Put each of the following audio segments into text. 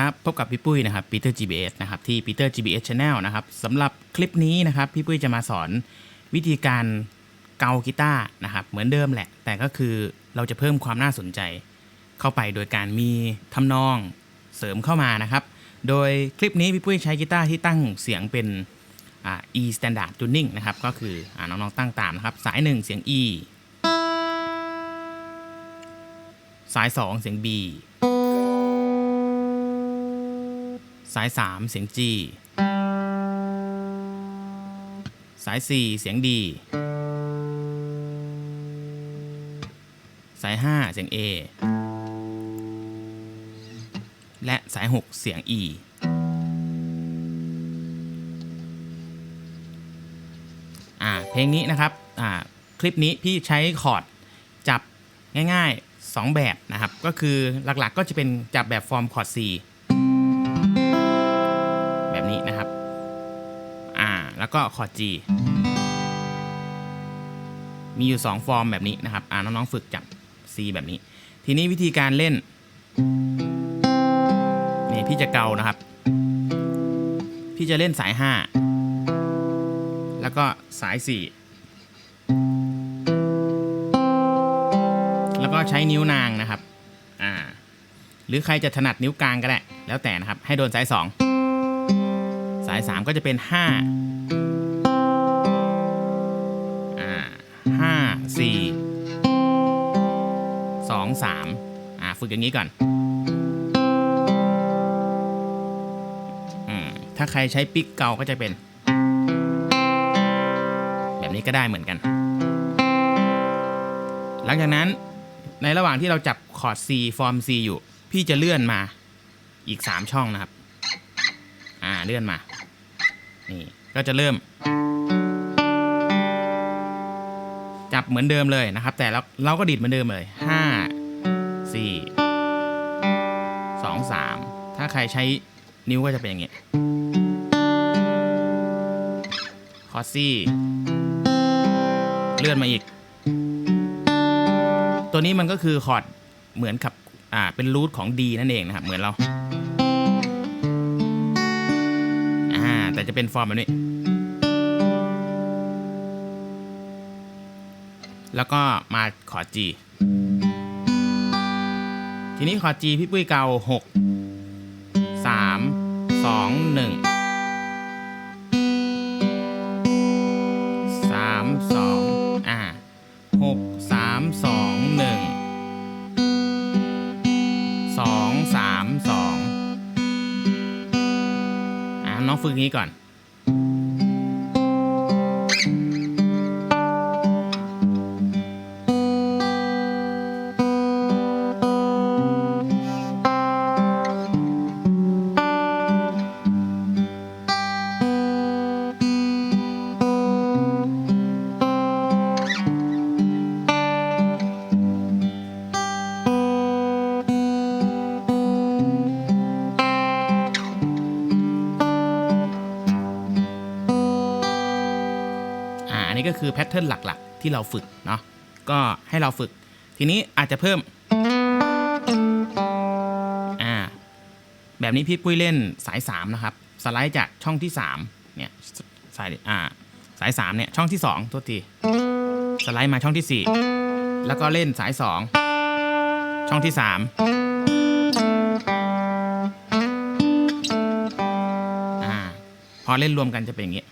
ครับพบกับพี่ปุ้ยนะครับ Peter GBS นะครับที่ Peter GBS Channel นะครับสำหรับคลิปนี้นะครับพี่ปุ้ยจะมาสอนวิธีการเกากีตาร์นะครับเหมือนเดิมแหละ แต่ก็คือเราจะเพิ่มความน่าสนใจ เข้าไปโดยการมีทำนองเสริมเข้ามานะครับ โดยคลิปนี้พี่ปุ้ยใช้กีตาร์ที่ตั้งเสียงเป็นอ่า E standard tuning นะครับก็คืออ่าน้องๆตั้งตามนะครับสาย 1 เสียง E สาย 2 เสียง B สาย 3 เสียง G สาย 4 เสียง D สาย 5 เสียง A และสาย 6 เสียง E อ่าเพลงนี้นะครับอ่าคลิปนี้พี่ใช้คอร์ดจับง่ายๆ 2 แบบนะครับ ก็คือหลักๆก็จะเป็นจับแบบฟอร์มคอร์ด C แล้วก็คอร์ด G มีอยู่ 2 ฟอร์มแบบนี้นะครับอ่าน้องๆฝึกจับ C แบบนี้ ทีนี้วิธีการเล่นนี่พี่จะเกานะครับ พี่จะเล่นสาย 5 แล้วก็สาย 4 แล้วก็ใช้นิ้วนางนะครับอ่าหรือใครจะถนัดนิ้วกลางก็ได้ แล้วแต่นะครับ ให้โดนสาย 2 สาย 3 ก็จะเป็น 5 สี่สองสามอ่าฝึกอย่างนี้ก่อนอถ้าใครใช้ปิกเกาก็จะเป็น แบบนี้ก็ได้เหมือนกัน หลังจากนั้นในระหว่างที่เราจับคอร์ด C ฟอร์ม C อยู่ พี่จะเลื่อนมาอีก 3 ช่องนะครับ อ่าเลื่อนมา นี่ ก็จะเริ่ม จับเหมือนเดิมเลยนะครับ แต่เราเราก็ดีดเหมือนเดิมเลยห้าสี่สองสามถ้าใครใช้นิ้วก็จะเป็นอย่างเงี้ยคอซี่เลื่อนมาอีก ตัวนี้มันก็คือคอร์ดเหมือนกับอ่าเป็นรูทของ D นั่นเองนะครับ เหมือนเราอ่าแต่จะเป็นฟอร์มแบบนี้ แล้วก็มาคอร์ด G ทีนี้คอร์ด G พี่ปุ้ยเกาหกสามสองหนึ่งสามสองอ่าหกสามสองหนึ่งสองสามสองอ่าน้องฝึกอย่างนี้ก่อน ทเทิร์นหลักๆ ที่เราฝึกเนาะก็ให้เราฝึก ทีนี้อาจจะเพิ่มอ่าแบบนี้พี่ปุ้ยเล่นสาย 3 นะครับ สไลด์จากช่องที่ 3 เนี่ยสายอ่าสาย3เนี่ยช่องที่2โทษทีสไลด์มาช่องที่ 4 แล้วก็เล่นสาย 2 ช่องที่3อ่าพอเล่นรวมกันจะเป็นอย่างนี้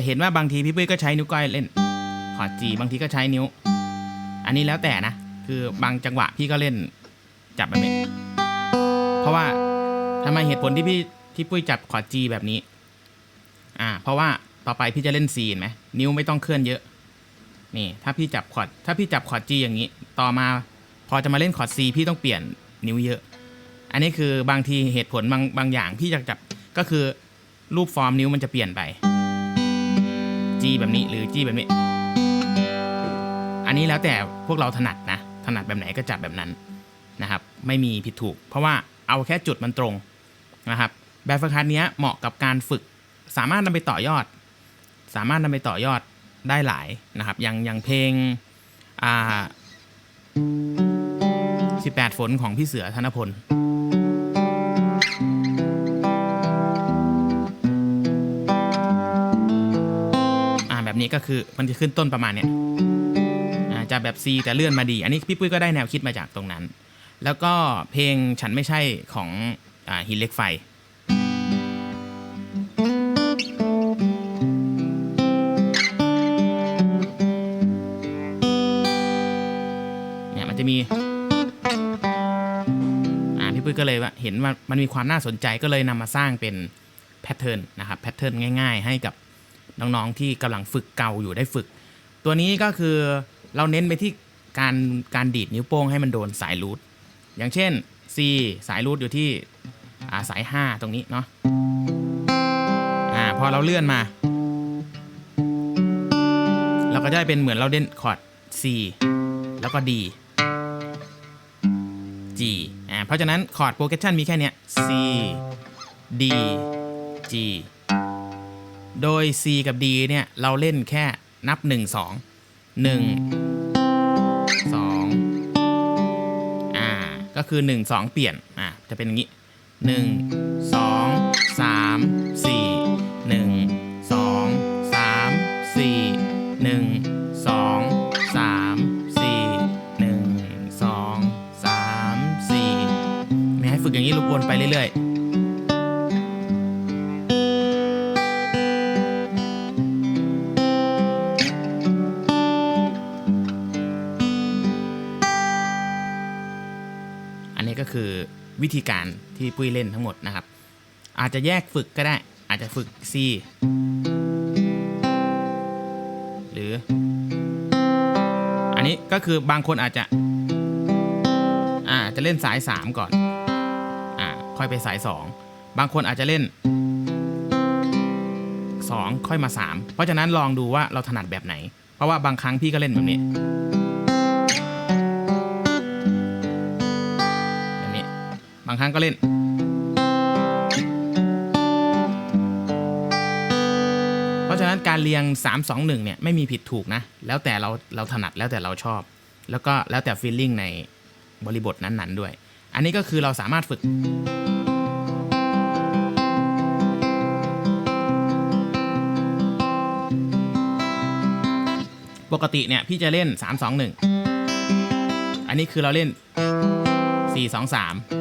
จะเห็นว่าบางทีพี่ปุ้ยก็ใช้นิ้วก้อยเล่นคอร์ดจีบางทีก็ใช้นิ้ว อันนี้แล้วแต่นะ คือบางจังหวะพี่ก็เล่นจับแบบนี้ เพราะว่าทำไมเหตุผลที่พี่ที่ปุ้ยจับคอร์ดจีแบบนี้ อ่า เพราะว่าต่อไปพี่จะเล่นซีนไหมนิ้วไม่ต้องเคลื่อนเยอะ นี่ ถ้าพี่จับคอร์ดถ้าพี่จับคอร์ดจีอย่างนี้ ต่อมาพอจะมาเล่นคอร์ดซีพี่ต้องเปลี่ยนนิ้วเยอะ อันนี้คือบางทีเหตุผลบางบางอย่างที่จะจับก็คือรูปฟอร์มนิ้วมันจะเปลี่ยนไป G แบบนี้หรือ G แบบนี้ อันนี้แล้วแต่พวกเราถนัดนะ ถนัดแบบไหนก็จับแบบนั้นนะครับ ไม่มีผิดถูก เพราะว่าเอาแค่จุดมันตรงนะครับแบบฝึกหัดเนี้ยเหมาะกับการฝึก สามารถนำไปต่อยอด สามารถนำไปต่อยอดได้หลายนะครับ อย่างอย่างเพลงอ่า18 ฝนของพี่เสือธนพล นี้ก็คือมันจะขึ้นต้นประมาณเนี้ยจะแบบ C แต่เลื่อนมาดี อันนี้พี่ปุ้ยก็ได้แนวคิดมาจากตรงนั้น แล้วก็เพลงฉันไม่ใช่ของอหินเล็กไฟ เนี่ยมันจะมี อ่าพี่ปุ้ยก็เลยว่าเห็นว่ามันมีความน่าสนใจก็เลยนำมาสร้างเป็นแพทเทิร์นนะครับ แพทเทิร์นง่าย ๆ ให้กับ น้องๆที่กำลังฝึกเกาอยู่ได้ฝึก ตัวนี้ก็คือเราเน้นไปที่การการดีดนิ้วโป้งให้มันโดนสายรูทอย่างเช่น C สายรูทอยู่ที่าสาย 5 ตรงนี้เนาะอ่าพอเราเลื่อนมา เราก็จะได้เป็นเหมือนเราเล่นคอร์ด C แล้วก็ D G อ่าเพราะฉะนั้นคอร์ดโปรเกชันมีแค่เนี้ย C D G โดย C กับ D เนี่ย เราเล่นแค่นับ 1 2 1 2อ่าก็คือ 1 2 เปลี่ยน อ่าจะเป็นอย่างนี้ 1 2 3 4 1 2 3 4 1 2 3 4 1 2 3 4ไม่ให้ฝึกอย่างนี้ลูกวนไปเรื่อยๆ วิธีการที่ปุ้ยเล่นทั้งหมดนะครับ อาจจะแยกฝึกก็ได้ อาจจะฝึก C หรือ อันนี้ก็คือบางคนอาจจะอาจะเล่นสาย 3 ก่อนอ่าค่อยไปสาย 2 บางคนอาจจะเล่น 2 ค่อยมา 3 เพราะฉะนั้นลองดูว่าเราถนัดแบบไหน เพราะว่าบางครั้งพี่ก็เล่นแบบนี้ บางครั้งก็เล่น เพราะฉะนั้นการเรียง 3 2 1เนี่ยไม่มีผิดถูกนะ แล้วแต่เราเราถนัดแล้วแต่เราชอบ แล้วก็แล้วแต่ฟีลลิ่งในบริบทนั้นๆด้วย อันนี้ก็คือเราสามารถฝึกปกติเนี่ยพี่จะเล่น 3 2 1 อันนี้คือเราเล่น 4 2 3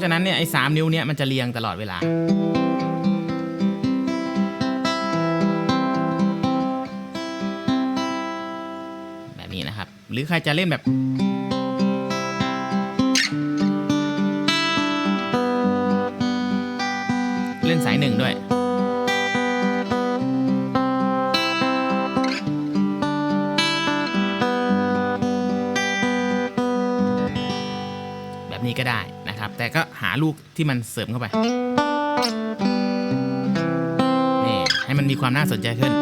ะฉะนั้นเนี่ยไอ้สามนิ้วเนี่ยมันจะเรียงตลอดเวลา แบบนี้นะครับ หรือใครจะเล่นแบบเล่นสายหนึ่งด้วย แบบนี้ก็ได้ นะครับ แต่ก็หาลูกที่มันเสริมเข้าไป นี่ ให้มันมีความน่าสนใจขึ้น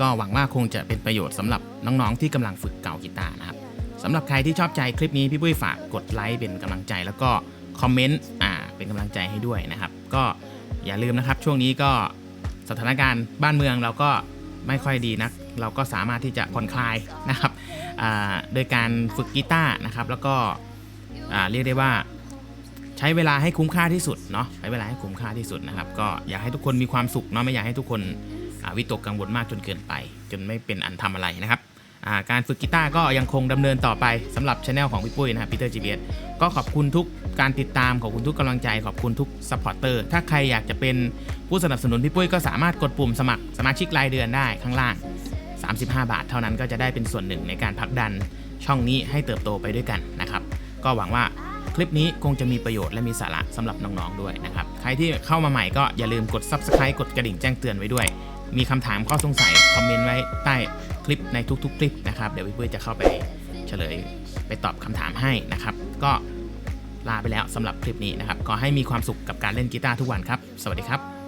ก็หวังว่าคงจะเป็นประโยชน์สำหรับน้องๆ ที่กำลังฝึกเก่ากีตาร์นะครับสำหรับใครที่ชอบใจคลิปนี้พี่ปุ้ยฝากกดไลค์เป็นกำลังใจ แล้วก็คอมเมนต์อ่าเป็นกำลังใจให้ด้วยนะครับ ก็อย่าลืมนะครับช่วงนี้ก็สถานการณ์บ้านเมืองเราก็ไม่ค่อยดีนัก เราก็สามารถที่จะผ่อนคลายนะครับโดยการฝึกกีตาร์นะครับ แล้วก็เรียกได้ว่าใช้เวลาให้คุ้มค่าที่สุดเนาะใช้เวลาให้คุ้มค่าที่สุดนะครับ ก็อยากให้ทุกคนมีความสุขเนาะไม่อยากให้ทุกคน วิตกกังวลมากจนเกินไป จนไม่เป็นอันทำอะไรนะครับการฝึกกีตาร์ก็ยังคงดำเนินต่อไปสำหรับช anel ของพี่ปุ้ยนะครับ Peter GBS ก็ขอบคุณทุกการติดตามขอบคุณทุกกำลังใจ ขอบคุณทุกซัพพอร์เตอร์ถ้าใครอยากจะเป็นผู้สนับสนุนพี่ปุ้ยก็สามารถกดปุ่มสมัครสมาชิกรายเดือนได้ข้างล่าง 35 บาท เท่านั้นก็จะได้เป็นส่วนหนึ่งในการผลักดันช่องนี้ให้เติบโตไปด้วยกันนะครับก็หวังว่าคลิปนี้คงจะมีประโยชน์และมีสาระสำหรับน้องๆด้วยนะครับ ใครที่เข้ามาใหม่ก็อย่าลืมกด Subscribe กดกระดิ่งแจ้งเตือนไว้ด้วย มีคำถามข้อสงสัย คอมเมนต์ไว้ใต้คลิปในทุกๆ คลิปนะครับ เดี๋ยวพี่ปุ้ยจะเข้าไปเฉลยไปตอบคำถามให้นะครับ ก็ลาไปแล้วสำหรับคลิปนี้นะครับ ขอให้มีความสุขกับการเล่นกีตาร์ทุกวันครับ สวัสดีครับ